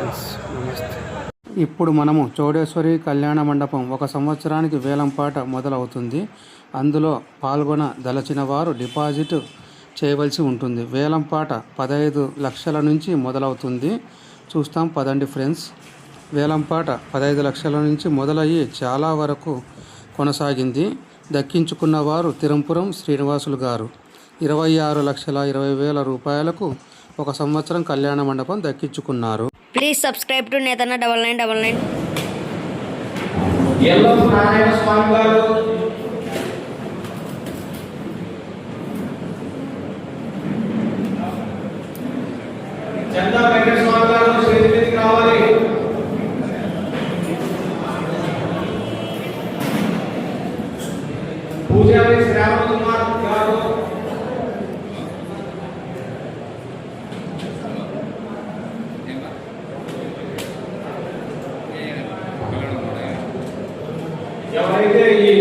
Friends నమస్తే ఇప్పుడు మనము చౌడేశ్వరి కళ్యాణ మండపం ఒక సంవత్సరానికి వేలంపాట మొదలవుతుంది. అందులో పాల్గొన దలచిన వారు డిపాజిట్ చేయవలసి ఉంటుంది. వేలంపాట పదహైదు లక్షల నుంచి మొదలవుతుంది. చూస్తాం పదండి ఫ్రెండ్స్. వేలంపాట పదహైదు లక్షల నుంచి మొదలయ్యి చాలా వరకు కొనసాగింది. దక్కించుకున్న వారు తిరుపురం శ్రీనివాసులు గారు. ఇరవై ఆరు లక్షల ఇరవై వేల రూపాయలకు ఒక సంవత్సరం కళ్యాణ మండపం దక్కించుకున్నారు. Please subscribe to Nethanna double nine double nine Chanda Venkata Swamy గారు శ్రీనిధికి రావాలి పూజారి శ్రావణ కుమార్ గారు ఎవరైతే ఈ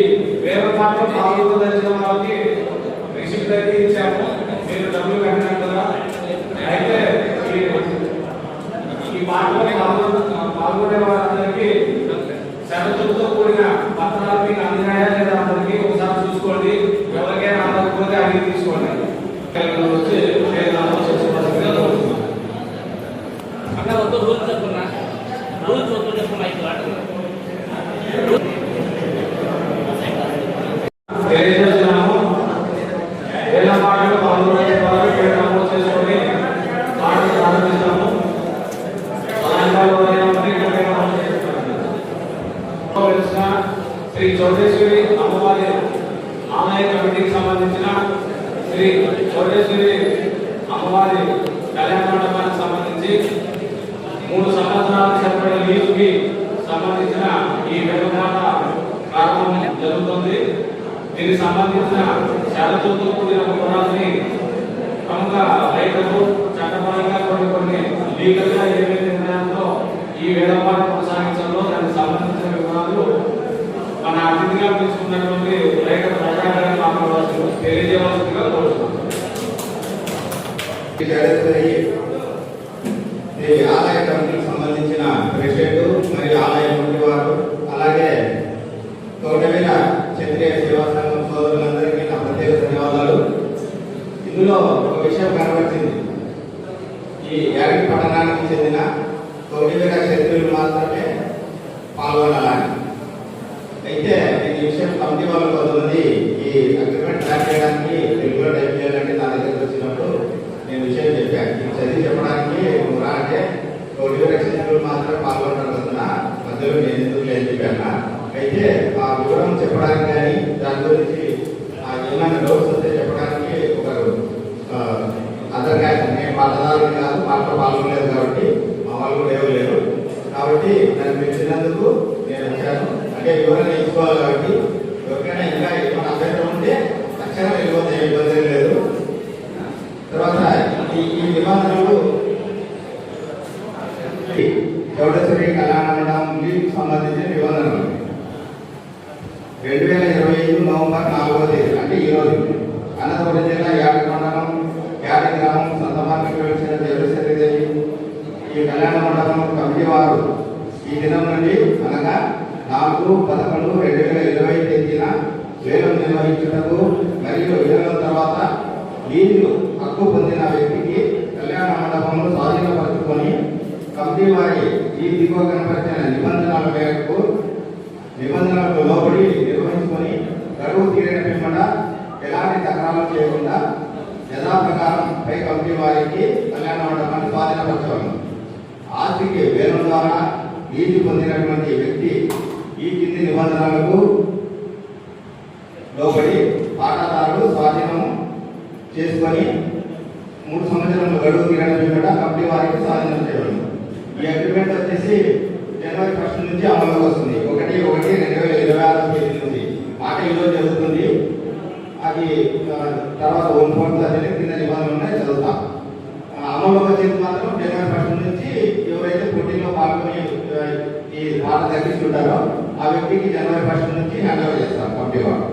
వేల పాటలు పాల్గొదలిచిన వాళ్ళకి రిసిప్ట్ అయితే ఇచ్చాము మీరు డబ్బులు కట్టినారు కదా అయితే ఈ- ఈ పాటలో పాల్గొ పాల్గొనే వాళ్ళందరికీ షరతులతో కూడిన పత్రాలు మీకు అందినాయా లేదా అందరికీ ఒకసారి చూసుకోండి ఎవరికైనా అందకపోతే అడిగి తీసుకోండి ఇక్కడ వచ్చి నేను నమోదు చేసుకోవాల్సిందిగా కోరుతున్నాను. అక్కడ వద్దు రూల్స్ చెప్పున్నా రూల్స్ వద్దు చెప్పున్నా ఇక్కడ ఆడుతున్నా తెలియజేస్తున్నాము పేరు నమోదు చేసుకొని ప్రారంభిస్తాము శ్రీ చౌడేశ్వరి అమ్మవారి ఆలయ కమిటీకి సంబంధించిన శ్రీ చౌడేశ్వరి అమ్మవారి కళ్యాణ మండపానికి సంబంధించి మూడు సంవత్సరాలకు సరిపడే లీజుకి సంబంధించిన ఈ వేలపాట ప్రారంభం జరుగుతుంది. దీనికి సంబంధించిన షరతులతో కూడిన వివరాలని ప్రముఖ రైతులు చట్టపరంగా కొన్ని కొన్ని లీగల్ ఏవైతే నిర్ణయాలతో ఈ వేలపాట కొనసాగించాలో దానికి సంబంధించిన వివరాలు మన అతిథిగా తీసుకున్నటువంటి రైతు ప్రజాగారి మాట్లాడవలసి తెలియజేయవలసిందిగా ఆలయ కమిటీకి సంబంధించిన ప్రెసిడెంట్ మరియు ఆలయ కమిటీ వారు అలాగే తోటమీద క్షత్రియ సేవా సంఘం సోదరులందరికీ నా ప్రత్యేక ధన్యవాదాలు ఇందులో ఒక విషయం కనబడుతుంది ఈ యాగి పట్టణానికి చెందిన తోటమీద క్షత్రియులు మాత్రమే పాల్గొనాలని అయితే ఈ విషయం కమిటీ వాళ్ళు కొంతమంది ఈ అగ్రిమెంట్ ట్రాక్ చేయడానికి రెగ్యులర్ టైప్ చేయాలంటే నా దగ్గరికి వచ్చినప్పుడు నేను విషయం చెప్పాను ఇది చదివి చెప్పడానికి నువ్వు రా అంటే ఒకటి రక్షణలు మాత్రం పాల్గొంటారు కదా మధ్యలో నేను ఎందుకు లేని చెప్పాను అయితే ఆ వివరం చెప్పడానికి కానీ దాని గురించి ఆ ఏమైనా డౌట్స్ వస్తే చెప్పడానికి ఒకరు అదర్ క్యాస్ట్ నేను పాటదారుని కాదు పాటలో పాల్గొనలేదు కాబట్టి మా వాళ్ళు కూడా ఎవరు లేరు కాబట్టి నన్ను పిలిచినందుకు నేను వచ్చాను అంటే వివరణ ఇచ్చుకోవాలి కాబట్టి ఎవరికైనా ఇంకా ఏమైనా అభ్యంతరం ఉంటే తక్షణం వెళ్ళిపోతే ఇబ్బంది ఏం లేదు తర్వాత ఈ ఈ నిబంధనలు చౌడేశ్వరి కళ్యాణ మండపంకి సంబంధించిన నిబంధనలు రెండు వేల ఇరవై ఐదు నవంబర్ నాలుగవ తేదీ అంటే ఈ రోజు అనంతపురం జిల్లా యాడి మండలం యాడి గ్రామం సంత మార్కెట్ వెలిసిన దేవశ్వరి దేవి ఈ కళ్యాణ మండపం కమిటీ వారు ఈ దినం నుండి అనగా నాలుగు పదకొండు రెండు వేల ఇరవై తేదీన వేలం నిర్వహించుటకు మరియు వేలం తర్వాత లీజు హక్కు పొందిన వ్యక్తికి కళ్యాణ మండపంలో స్వాధీనపరుచుకొని కమిటీ వారి ఈ దిగువ కనపరిచిన నిబంధనల మేరకు నిబంధనలకు లోబడి నిర్వహించుకొని గడువు తీరిన పిమ్మట ఎలాంటి తకరాలు చేయకుండా యథాప్రకారం పై కమిటీ వారికి కళ్యాణ మండపాన్ని స్వాధీనపరచవలను ఆస్తికి వేలం ద్వారా ఈజీ పొందినటువంటి వ్యక్తి ఈ కింది నిబంధనలకు లోబడి పాటాదారుడు స్వాధీనం చేసుకొని మూడు సంవత్సరాలు గడువు తీరడం కూడా కమిటీ వారికి స్వాధీనం చేయడం. ఈ అగ్రిమెంట్ వచ్చేసి జనవరి ఫస్ట్ నుంచి అమలులోకి వస్తుంది. ఒకటి ఒకటి రెండు వేల ఇరవై ఆరు తేదీ నుంచి. మాట ఈరోజు జరుగుతుంది మనకి తర్వాత వన్ ఫోర్త్ అనేది కింద నిబంధనలు ఉన్నాయి చదువుతాం. అమలు వచ్చేది మాత్రం డెబ్బై పర్సెంట్ నుంచి ఎవరైతే పోటీలో పాల్గొని ఈ పాట తగ్గిస్తుంటారో ఆ వ్యక్తికి జనవరి ఫస్ట్ నుంచి హ్యాండ్ ఓవర్ చేస్తాం పంపే వాళ్ళు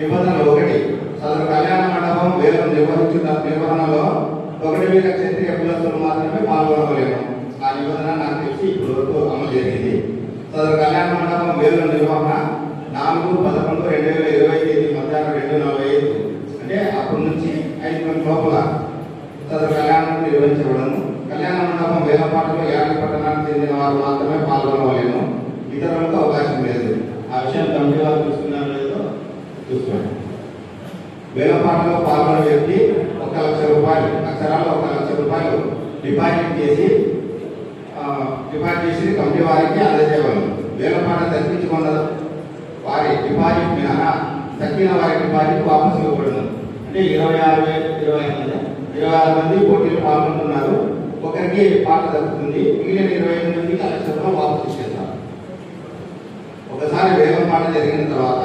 నిబంధనలు ఒకటి సదరు కళ్యాణ మండపం వేలం నిర్వహించుట నిర్వహణలో ఒకటి వేల క్షత్రియ కులస్తులు మాత్రమే పాల్గొనలేము. ఆ నిబంధన నాకు తెలిసి ఇప్పుడు వరకు అమలు జరిగింది. సదరు కళ్యాణ మండపం వేలం నిర్వహణ నాలుగు పదకొండు రెండు వేల జరిగిన తర్వాత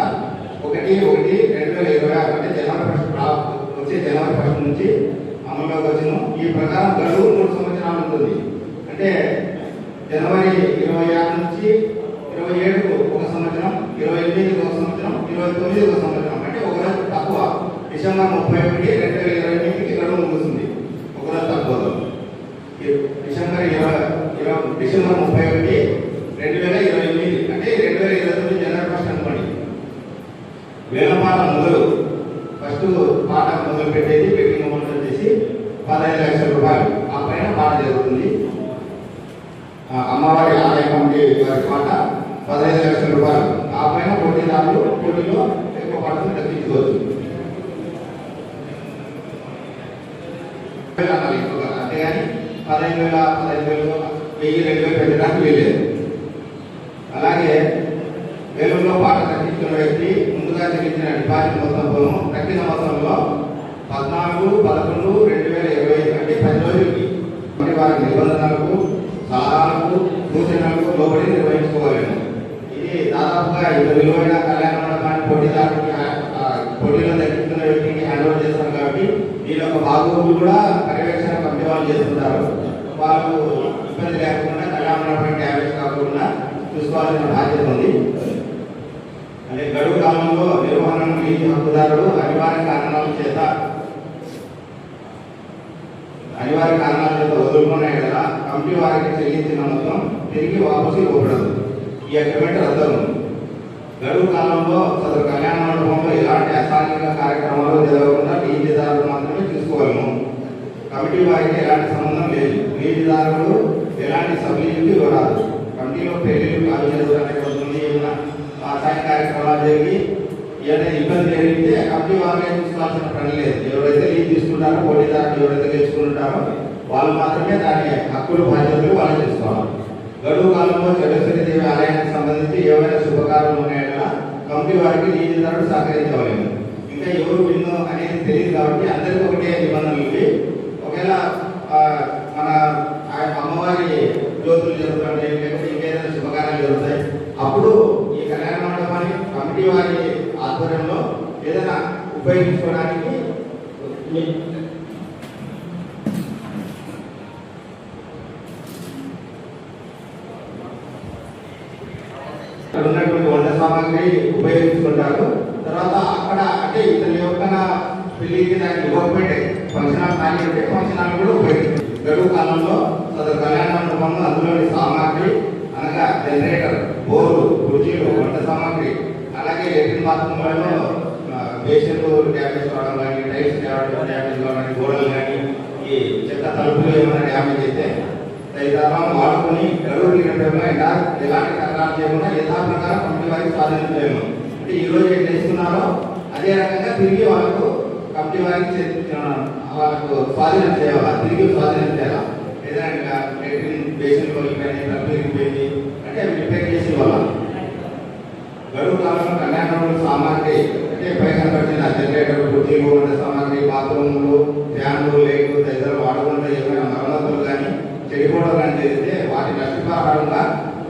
ఒకటి ఒకటి రెండు వేల ఇరవై ఆరు అంటే జనవరి ఫస్ట్ వచ్చే జనవరి ఫస్ట్ నుంచి అమల్లోకి వచ్చిన ఈ ప్రకారం గడువు మూడు సంవత్సరాలు ఉంటుంది. అంటే జనవరి ఇరవై ఆరు నుంచి ఇరవై ఏడుకు ఒక సంవత్సరం ఇరవై ఎనిమిదికి ఒక సంవత్సరం ఇరవై తొమ్మిది ఒక సంవత్సరం. అంటే ఒక రోజు తక్కువ. డిసెంబర్ ముప్పై ఒకటి రెండు వేల ఇరవై ఎనిమిదికి గడువు ముగుస్తుంది. ఒక రోజు తక్కువ డిసెంబర్ ఇరవై ఇరవై డిసెంబర్ ముప్పై ఒకటి రెండు వేల ఇరవై ఎనిమిది అంటే రెండు వేల ఇరవై తొమ్మిది జనవరి ఫస్ట్ అనుకోండి వేలపాట మొదలు ఫస్ట్ పాట మొదలు పెట్టేది పెట్టిన మొదలు వచ్చేసి పదహైదు లక్షల రూపాయలు. ఆ పైన పాట జరుగుతుంది. అమ్మవారి ఆలయ కమిటీ వారి పాట పదహైదు లక్షల రూపాయలు. ఆ పైన పోటీదారులు పోటీలో ఎక్కువ పాటను దక్కించుకోవచ్చు అనాలి ఎక్కువగా అంతేగాని పదహైదు వేల పదహైదు వేలు వెయ్యి రెండు వేలు పెట్టడానికి వీలేదు అలాగే వేలుల్లో పాట తగ్గించుకున్న వ్యక్తి ముందుగా చెల్లించిన డిపాజిట్ మొత్తం పొలం తగ్గిన మొత్తంలో పద్నాలుగు పదకొండు రెండు వేల ఇరవై అంటే పది రోజులకి మరి వారి నిబంధనలకు సలహాలకు సూచనలకు లోబడి నిర్వహించుకోగలను ఇది దాదాపుగా ఇంత విలువైన కళ్యాణ మండపాన్ని పోటీదారునికి పోటీలో తగ్గిస్తున్న వ్యక్తికి హ్యాండ్ ఓవర్ చేస్తాం కాబట్టి దీని యొక్క భాగం కూడా పర్యవేక్షణ కమిటీ వాళ్ళు చేస్తుంటారు. వాళ్ళు ఇబ్బంది లేకుండా కళ్యాణ మండపాన్ని డ్యామేజ్ కాకుండా చూసుకోవాల్సిన బాధ్యత ఉంది. గడువు కాలంలో నిర్వహణను లీజు హక్కుదారుడు అనివార్య కారణాల చేత అనివార్య కారణాల చేత వదులుకునే కదా కమిటీ వారికి చెల్లించిన మొత్తం తిరిగి వాపసు ఇవ్వబడదు. ఈ అగ్రిమెంట్ రద్దను గడువు కాలంలో సదరు కళ్యాణ మండపంలో ఎలాంటి అసాంఘిక కార్యక్రమాలు జరగకుండా లీజుదారులు మాత్రమే చూసుకోగలము. కమిటీ వారికి ఎలాంటి సంబంధం లేదు. లీజుదారులు ఎలాంటి సభ్యులకు ఇవ్వరాదు. కమిటీలో పెళ్ళిళ్ళు కాలేజీలు అనేటువంటి ఏమైనా కార్యక్రమాలు జరిగి ఏదైనా ఇబ్బంది జరిగితే కంపెనీ వాళ్ళే చూసుకోవాల్సిన పని లేదు. ఎవరైతే లీవ్ తీసుకుంటారో పోటీదారులు ఎవరైతే తెచ్చుకుంటారో వాళ్ళు మాత్రమే దాని హక్కులు బాధ్యతలు వాళ్ళు చూసుకోవాలి గడువు కాలంలో చంద్రశ్వరి దేవి ఆలయానికి సంబంధించి ఏవైనా శుభకార్యాలు ఉన్నాయన్నా కంపెనీ వారికి లీజుదారుడు సహకరించవలేదు. ఇంకా ఎవరు విన్నో అనేది తెలియదు కాబట్టి అందరికీ ఒకటే నిబంధనలు ఇవి ఒకవేళ మన అమ్మవారి జ్యోతులు జరుగుతుంటాయి లేకపోతే ఇంకేదైనా శుభకార్యాలు జరుగుతాయి అప్పుడు కమిటీ వారి ఆధ్వర్యంలో ఏదైనా ఉపయోగించుకోవడానికి ఉన్నటువంటి వంట సామాగ్రి ఉపయోగించుకుంటారు. తర్వాత అక్కడ అంటే ఇతని యొక్క పెళ్ళికి దానికి government function hall function hall కూడా ఉపయోగిస్తారు గడువు కాలంలో సదరు కళ్యాణ మండపంలో అందులోని సామాగ్రి అనగా జనరేటర్ బోర్లు కుర్చీలు వంట సామాగ్రి అలాగే లెట్రిన్ బాత్రూమ్లలో పేషెంట్ డ్యామేజ్ కావడం కానీ టైల్స్ డ్యామేజ్ కావడం గోడలు కానీ ఈ చెత్త తలుపులు ఏమైనా డ్యామేజ్ అయితే తదితరం వాడుకొని గడువు తీరడంలో ఎలా ఎలాంటి తకరాలు చేయకుండా యథా ప్రకారం కమిటీ వారికి స్వాధీనం చేయము అంటే ఈ రోజు ఏం చేస్తున్నారో అదే రకంగా తిరిగి వాళ్ళకు కమిటీ వారికి వాళ్ళకు స్వాధీనం చేయాలి? తిరిగి స్వాధీనం చేయాలి? ఏదైనా లెట్రిన్ బేసిన్ కానీ తలుపు ఇరిగిపోయింది కాలంలో సామాగ్రి అంటే పైన పట్టిన జనరేటర్ కుర్చీలు సామాగ్రి బాత్రూములు ఫ్యాన్లు లేకు తదితర వాడకుండా ఏమైనా మరమ్మతులు కానీ చెడిపోవడం కానీ జరిగితే వాటి నష్టపరంగా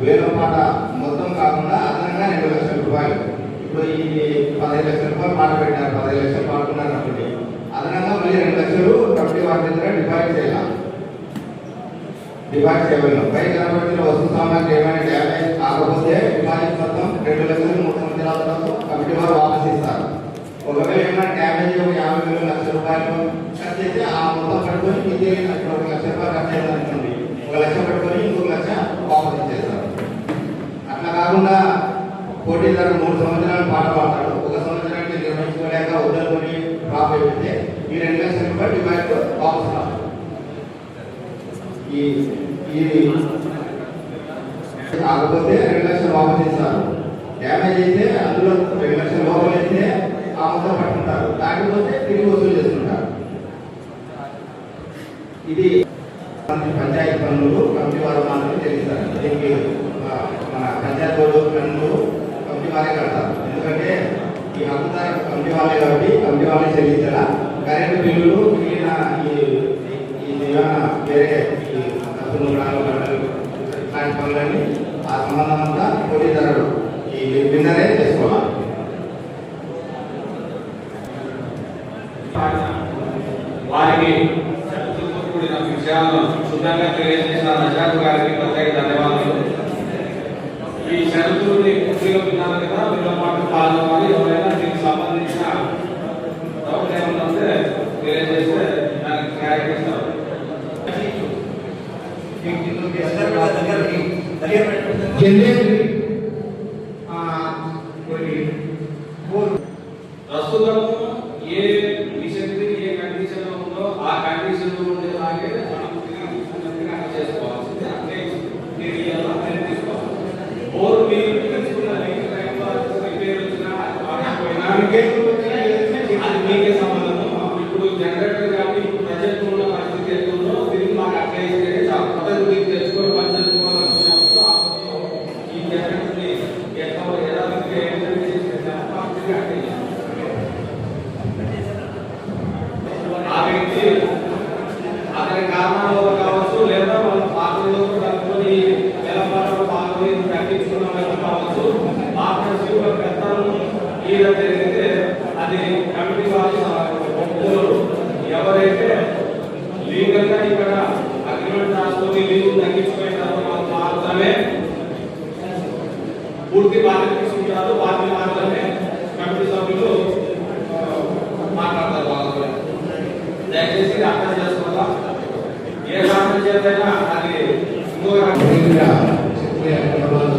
వేల పాట మొత్తం కాకుండా అదనంగా రెండు లక్షల రూపాయలు. ఇప్పుడు ఈ పదహైదు లక్షల రూపాయలు పాట పెట్టారు పదహైదు లక్షలు పాడుకున్నారు అనుకోండి అదనంగా మళ్ళీ రెండు లక్షలు కమిటీ వారి దగ్గర డిపాజిట్ చేయాలి. డిపాజిట్ చేయగలం పై కనబడిన వస్తు సామాగ్రి ఏమైనా డ్యామేజ్ కాకపోతే డిపాజిట్ మొత్తం రెండు లక్షలు రాష్ట్రాలకు కమిటీ వారు వాపస్ ఇస్తారు ఒకవేళ ఏమైనా డ్యామేజ్ ఒక యాభై వేలు లక్ష రూపాయలు ఖర్చు అయితే ఆ మొత్తం పట్టుకొని మీదే అక్కడ ఒక లక్ష రూపాయలు ఖర్చు అయింది ఒక లక్ష పట్టుకొని ఇంకొక లక్ష వాపస్ ఇచ్చేస్తారు అట్లా కాకుండా పోటీదారు మూడు సంవత్సరాలు పాట పాడతాడు. ఒక సంవత్సరానికి నిర్వహించుకోలేక వద్దనుకొని డ్రాప్ అయిపోతే ఈ రెండు లక్షల రూపాయలు డిమాండ్ వాపస్ రావాలి ఈ ఇది కాకపోతే రెండు లక్షలు వాపస్ డ్యామేజ్ అయితే అందులో మనిషి లోపల అయితే ఆ మొత్తం పట్టుకుంటారు. లేకపోతే తిరిగి వసూలు చేస్తుంటారు. ఇది ఉద్దానంగా తెలియజేసిన నజాకు గారికి ప్రత్యేక ధన్యవాదాలు. ఈ షరతుని పూర్తిగా విన్నారు కదా? వీళ్ళ మాట పాల్గొనాలి. ఎవరైనా దీనికి సంబంధించిన డౌట్ ఏమన్నా తెలియజేస్తే దానికి క్లారిటీ ఇస్తాం జనరేట్ pueda, se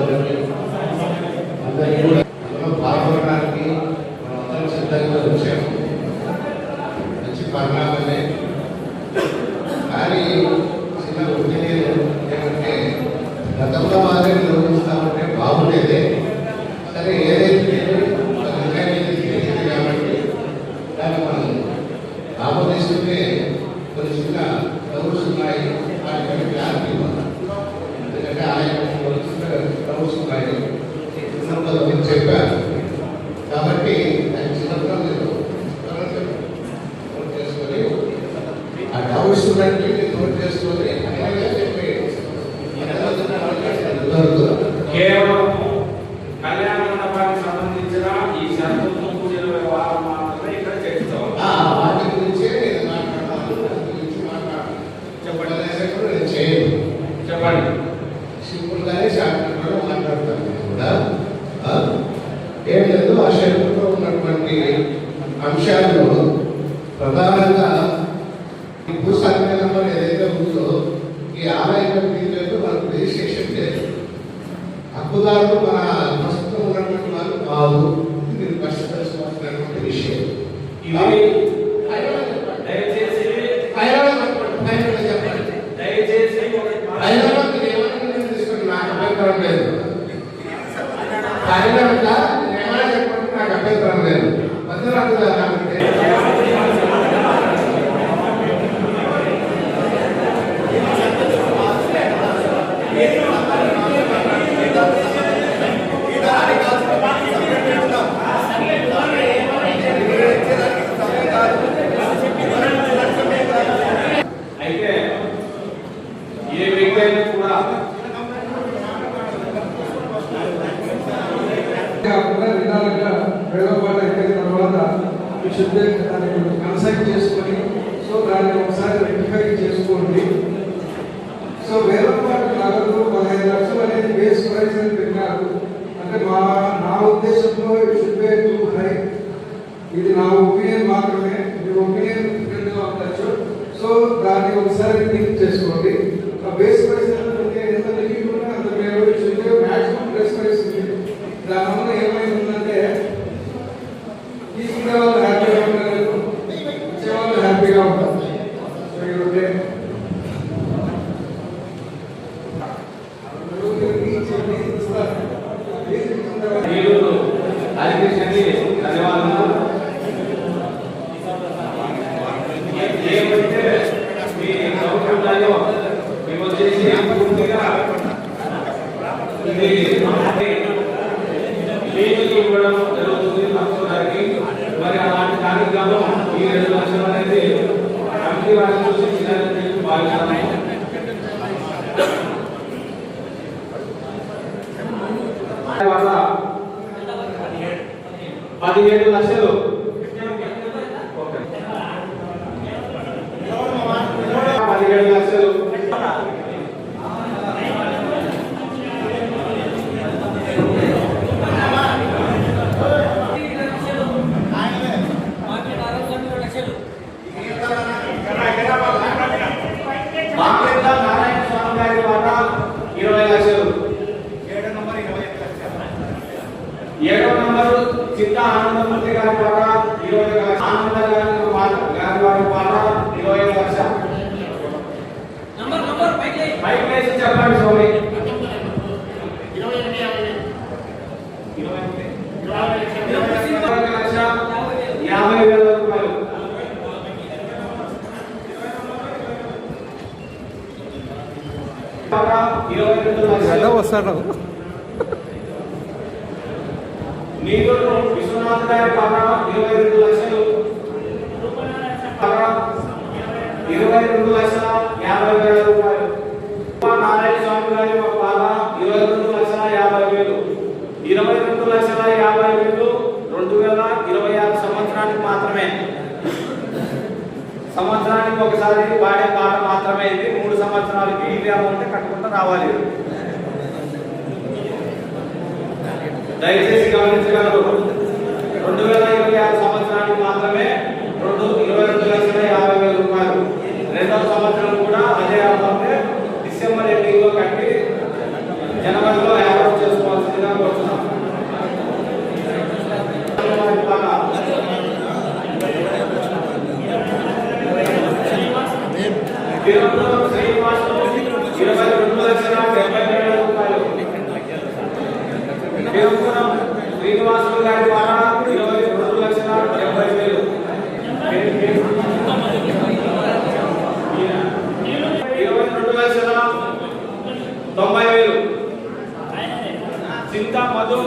పదిహేడు లక్షలు. పదిహేడు లక్షలు మామూలుగా నారాయణ స్వామి గారి పాట ఇరవై లక్షలు ఏడవ నంబరు చిత్త ఆనందమూర్తి గారి పాట ఇరవై ఒక లక్ష ఆనంద గారి పాట గారి వారి పాట ఇరవై ఒక లక్ష పైకి లేచి చెప్పండి స్వామి ఇరవై ఎనిమిది. ఇరవై ఒక లక్ష యాభై వేల రూపాయలు పాట ఇరవై రెండు లక్షలు వస్తాడు? నీరు విశ్వనాథ్ గారి ఇరవై రెండు లక్షలు. ఇరవై రెండు లక్షల యాభై వేల రూపాయలు. నారాయణ స్వామి గారి పాట ఇరవై రెండు లక్షల యాభై వేలు. ఇరవై రెండు లక్షల యాభై వేలు రెండు వేల ఇరవై ఆరు సంవత్సరానికి మాత్రమే సంవత్సరానికి ఒకసారి పాడే పాట మాత్రమే ఇది. మూడు సంవత్సరాలకి ఇది అమౌంట్ కట్టుకుంటూ రావాలి. దయచేసి గమనించగలరు రెండు వేల ఇరవై ఆరు సంవత్సరానికి మాత్రమే రెండు ఇరవై రెండు లక్షల యాభై వేల రూపాయలు. రెండవ సంవత్సరం కూడా అదే అమౌంట్ డిసెంబర్ ఎండింగ్లో కట్టి జనవరిలో యావరేజ్ చేసుకోవాల్సిందిగా కోరుతున్నాం తిరుమల శ్రీనివాసులు ఇరవై రెండు లక్షల డెబ్బై వేల రూపాయలు దేవపురం శ్రీనివాసులు గారి ద్వారా ఇరవై రెండు లక్షల డెబ్బై వేలు ఇరవై రెండు లక్షల తొంభై వేలు చింతా మధు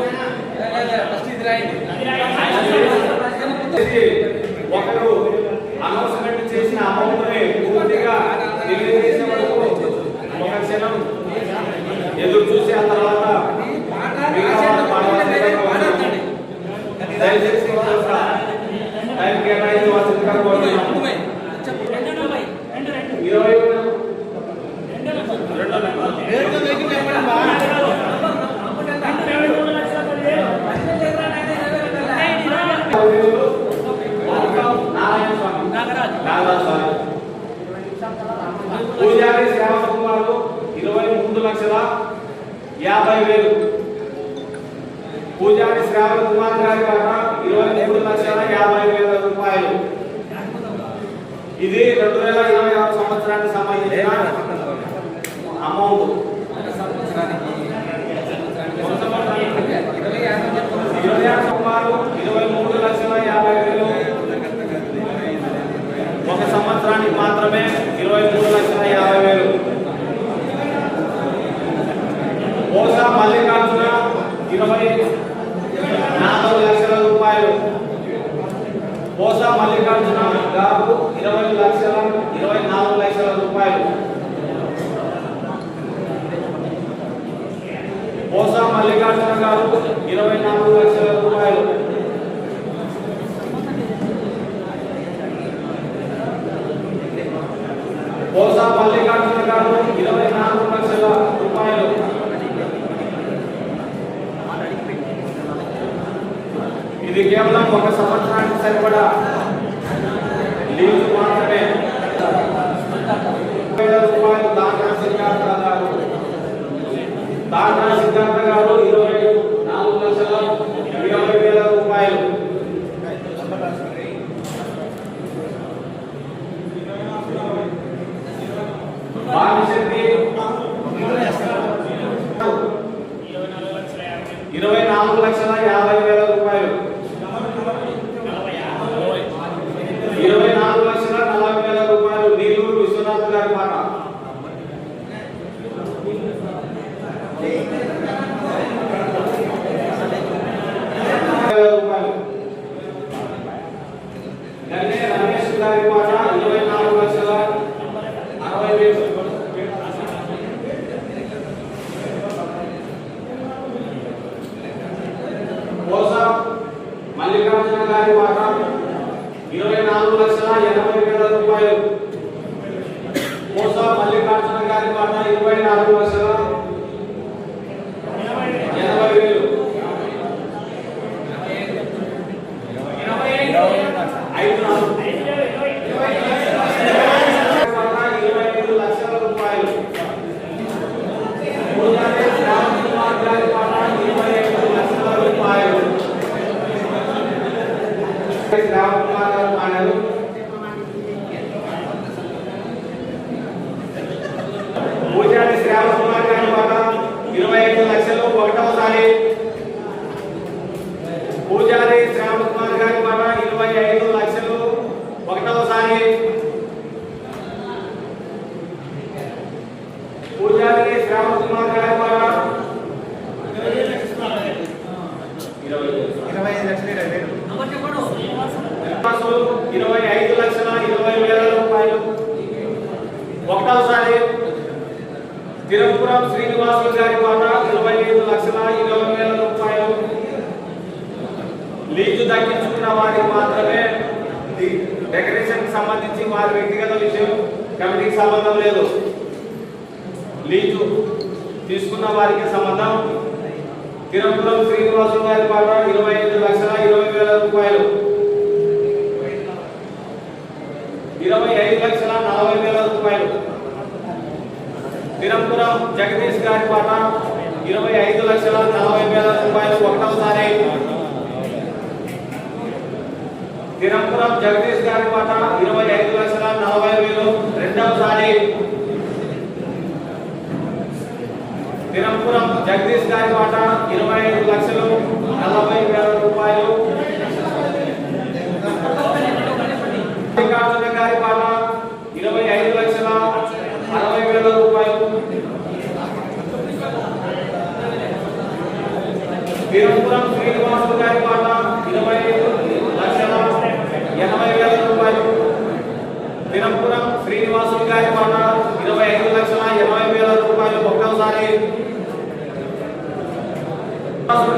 ఇది ఒకరు అనౌన్స్మెంట్ చేసిన అమౌంట్ని పూర్తిగా తెలియజేసే వరకు ఒక క్షణం ఎదురు చూసి ఆ తర్వాత మిగతా వాళ్ళు పాడవలసిందిగా కోరుతున్నాను. దయచేసి టైం కోరుతున్నాను. ఇరవై నారాయణ ఇరవై మూడు లక్షల యాభై వేలు పూజారి శ్రావణ కుమార్ గారి ఇరవై మూడు లక్షల యాభై వేల రూపాయలు. ఇది రెండు వేల ఇరవై ఆరు సంవత్సరానికి సంబంధించిన అమౌంట్. ఇరవై ఆరు సుమారు ఇరవై మూడు లక్షల యాభై వేలు. ఒక సంవత్సరానికి Tá analisando మల్లికార్జున గారి వాటా ఇరవై నాలుగు లక్షల ఎనభై వేల రూపాయలు. మోసా మల్లికార్జున గారి వాటా ఇరవై నాలుగు లక్షల ఎనభై వేలు ఐదు నాలుగు వాటా ఇరవై ఐదు లక్షల రూపాయలు మూడవది శ్రావణ్ కుమార్ గారి వాటా ఇరవై ఐదు లక్షల రూపాయలు శ్రావణ్ కుమార్ గారు మాట్లాడు పూజారి శ్రావణ్ కుమార్ గారి వాటా ఇరవై ఐదు లక్షలు ఒకటవసారి పూజారి శ్రావణ్ కుమార్ గారి వాటా ఇరవై ఐదు లక్షలు ఒకటవసారి పూజారి శ్రావణ్ కుమార్ గారి వాటా ఇరవై ఐదు ఇరవై ఐదు లక్షల ఇరవై వేల రూపాయలు ఒకటవసారి తిరుపురం శ్రీనివాసులు గారి వాట ఇరవై ఐదు లక్షల ఇరవై వేల రూపాయలు. లీజు దక్కించుకున్న వారికి మాత్రమే డెకరేషన్కి సంబంధించి వారి వ్యక్తిగత విషయం కమిటీకి సంబంధం లేదు. లీజు తీసుకున్న వారికి సంబంధం తిరుపురం శ్రీనివాసులు గారి పాట ఇరవై ఐదు లక్షల ఇరవై వేల రూపాయలు. ఇరవై ఐదు లక్షల నలభై వేల రూపాయలు. తిరుపురం జగదీష్ గారి పాట ఇరవై ఐదు లక్షల నలభై వేల రూపాయలు ఒకటవసారి. తిరుపురం జగదీష్ గారి పాట ఇరవై ఐదు లక్షల నలభై వేలు రెండవసారి. తిరంపురం జగదీష్ గారి వాట ఇరవై ఐదు లక్షలు నలభై వేల రూపాయలు. మల్లికార్జున గారి పాట ఇరవై ఐదు లక్షల అరవై వేల రూపాయలు. తిరంపురం శ్రీనివాసులు గారి పాట ఇరవై ఐదు లక్షల ఎనభై వేల రూపాయలు. వీరపురం శ్రీనివాసులు గారి పాట ఇరవై ఐదు లక్షల ఎనభై వేల రూపాయలు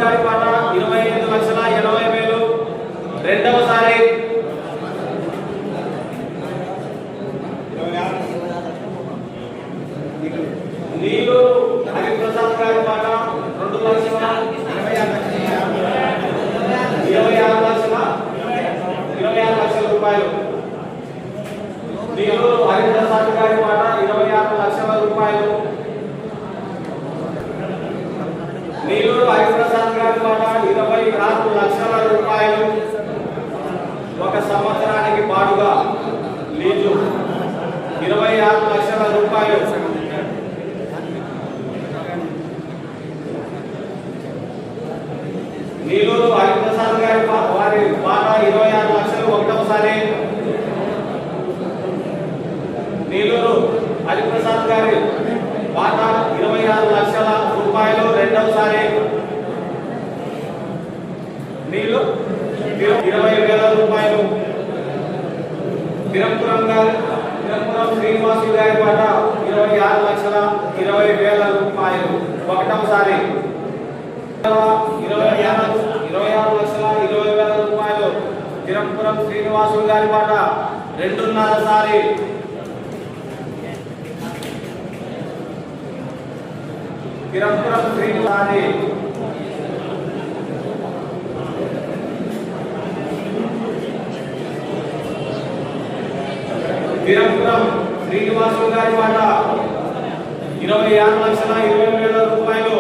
గారి ఇరవై ఐదు లక్షల ఎనభై వేలు. రెండవసారి నీళ్ళు హరిప్రసాద్ గారి పాట రెండు లక్షల ఇరవై ఆరు లక్షల ఇరవై ఆరు లక్షల రూపాయలు నీళ్ళు హరిప్రసాద్ గారి పాట ఇరవై ఆరు లక్షల రూపాయలు నీళ్ళు హరిప్రసాద్ గారి పాట ఇరవై ఆరు లక్షల రూపాయలు ఒక సంవత్సరానికి పాటుగా లీజు ఇరవై ఆరు లక్షల రూపాయలు నీలూరు హరిప్రసాద్ గారి పా- వారి పాట ఇరవై ఆరు లక్షలు ఒకటవసారి నీలూరు హరిప్రసాద్ గారి పాట ఇరవై ఆరు లక్షల రూపాయలు రెండవసారి. నీళ్ళు ఇరవై వేల రూపాయలు. తిరంపురం గారి తిరంపురం శ్రీనివాసులు గారి పాట ఇరవై ఆరు లక్షల ఇరవై వేల రూపాయలు. ఒకటవసారి. ఇరవై ఆరు ఇరవై ఆరు లక్షల ఇరవై వేల రూపాయలు. తిరంపురం శ్రీనివాసులు గారి పాట రెండున్నర తిరుపురం శ్రీనివారి తిరుపురం శ్రీనివాసులు గారి వాట. ఇరవై ఆరు లక్షల ఇరవై వేల రూపాయలు